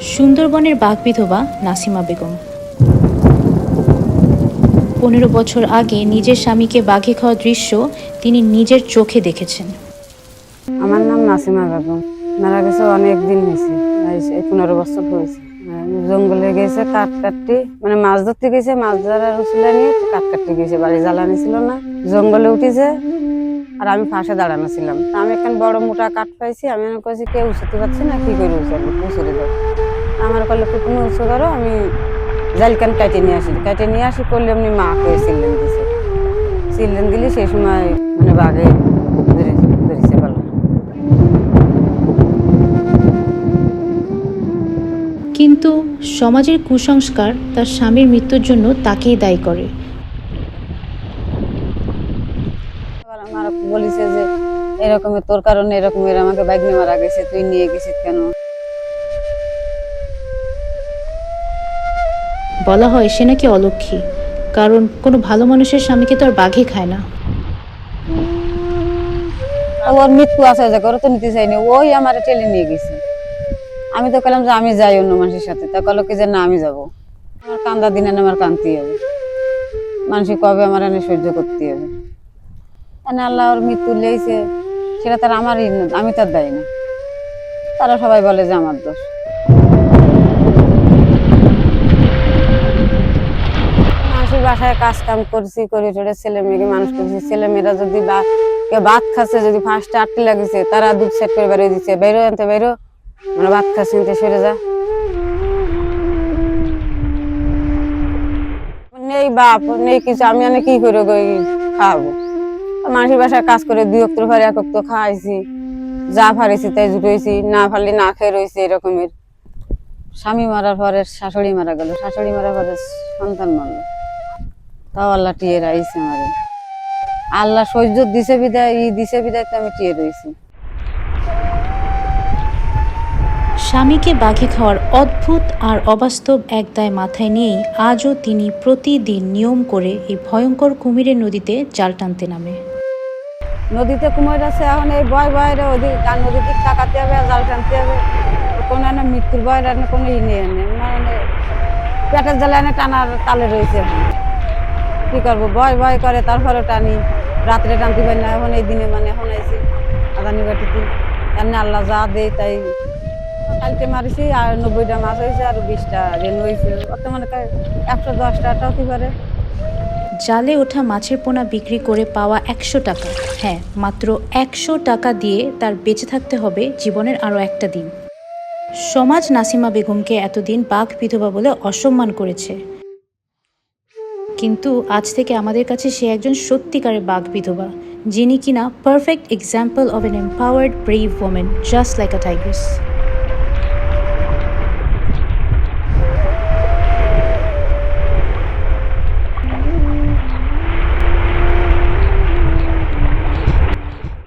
সুন্দরবনের বাঘ বিধবা নাসিমা বেগম। পনেরো বছর আগে নিজের স্বামীকে বাঘে খাওয়া দৃশ্য তিনি নিজের চোখে দেখেছেন। আমার নাম নাসিমা বেগম। মারা গেছে অনেক দিন হয়েছে পনেরো বছর হয়েছে। জঙ্গলে গেছে, কাঠ কাটতে মানে মাছ ধরতে গেছে, মাছ ধরার উচিলা নিয়ে কাঠ কাটতে গেছে, বাড়ি জ্বালানি ছিল না। জঙ্গলে উঠেছে আর আমি ফাঁসে দাঁড়ানো ছিলাম। আমি একটা বড় মোটা কাঠ পাইছি, আমি কেউ উঁচুতে পারছি না, কি করে উঁচাবো উঁচুরে দাও আমার কলে তুমি উঁচু করো আমি জালকান কাটে নিয়ে আসি। কাটে নিয়ে আসি করলে এমনি মা হয়ে সিলেন দিছে। সিলেন দিলে সেই সময় মানে বাঘে ধরেছে বলো কিন্তু সমাজের কুসংস্কার তার স্বামীর মৃত্যুর জন্য তাকেই দায়ী করে। আমার বলিছে যে এরকমের তোর কারণে এরকমের আমাকে বাইক নিয়ে মারা গেছে তুই নিয়ে গেছিস কেন? বলা হয় সে নাকি অলক্ষী। কারণ কোনো ভালো মানুষের স্বামীকে তো আর বাঘে খায় না। ওর মৃত্যু আছে যে করে তো নিতে চাইনি, ওই আমার টেনে নিয়ে গেছে। আমি তো বললাম যে আমি যাই অন্য মানুষের সাথে। তা কলো কি যে না, আমি যাব। আমার কান্দা দিনে আমার কানতে হবে। মানুষ কবে আমার এনে সহ্য করতে হবে? এনে আল্লাহ ওর মৃত্যু লেগেছে, সেটা তার আমারই আমি তার দায়ী না। তারা সবাই বলে যে আমার দোষ। মানুষের বাসায় কাজ কাম করছি, করে টোরে ছেলে মেয়েকে মানুষ করছি। ছেলে মেয়েরা যদি ভাত খাচ্ছে, যদি ফার্স্টে আটকে লাগিছে, তারা দুধ সেট করে বেরিয়ে দিচ্ছে বেরো আনতে বেরো মানে ভাত খাচ্ছে নিতে সরে যা। নেই বাপ, নেই কিছু, আমি অনেক কি করে খাওয়াবো মানুষের বাসায় কাজ করে দুই অক্টর পরে এক অক্ট খাওয়াইছি যা ফারেছি তাই জুটেছি না ফারলে না খেয়ে রয়েছে এরকমের। স্বামী মারার পরে শাশুড়ি মারা গেল। শাশুড়ি মারার পরে সন্তান মারলো। তাও আল্লাহ টিয়ে রাইছে আমারে আল্লাহ সহ্য দিছে বিদায় ই দিছে বিদায় তো আমি টিয়ে রয়েছি। স্বামীকে বাঘে খাওয়ার অদ্ভুত আর অবাস্তব এক দায় মাথায় নিয়েই আজও তিনি প্রতিদিন নিয়ম করে এই ভয়ঙ্কর কুমিরের নদীতে জাল টানতে নামে। নদীতে কুমির আছে এখন এই ভয় ভয়ের ওদিক আর নদীর দিক তাকাতে হবে আর জাল টানতে হবে। কোনো এনে মৃত্যুর ভয় এনে কোনো ই নেই মানে পেটের জ্বালা এনে টানার তালে রয়েছে। কি করব? ভয় ভয় করে তারপরে টানি। রাত্রে টানতে পারি না, এখন এই দিনে মানে এখন আইছি, আদানি বাটিতে। এমনি আল্লাহ যা দেয় তাই। কালকে মারিছি, আর নব্বইটা মাছ হয়েছে, আর বিশটা রেনু হয়েছে। অত মানে একশো দশটা হতে পারে। জালে ওঠা মাছের পোনা বিক্রি করে পাওয়া একশো টাকা। হ্যাঁ মাত্র একশো টাকা দিয়ে তার বেঁচে থাকতে হবে জীবনের আরও একটা দিন। সমাজ নাসিমা বেগমকে এতদিন বাঘ বিধবা বলে অসম্মান করেছে। কিন্তু আজ থেকে আমাদের কাছে সে একজন সত্যিকারের বাঘ বিধবা, যিনি কিনা perfect example of an empowered brave women just like a tigress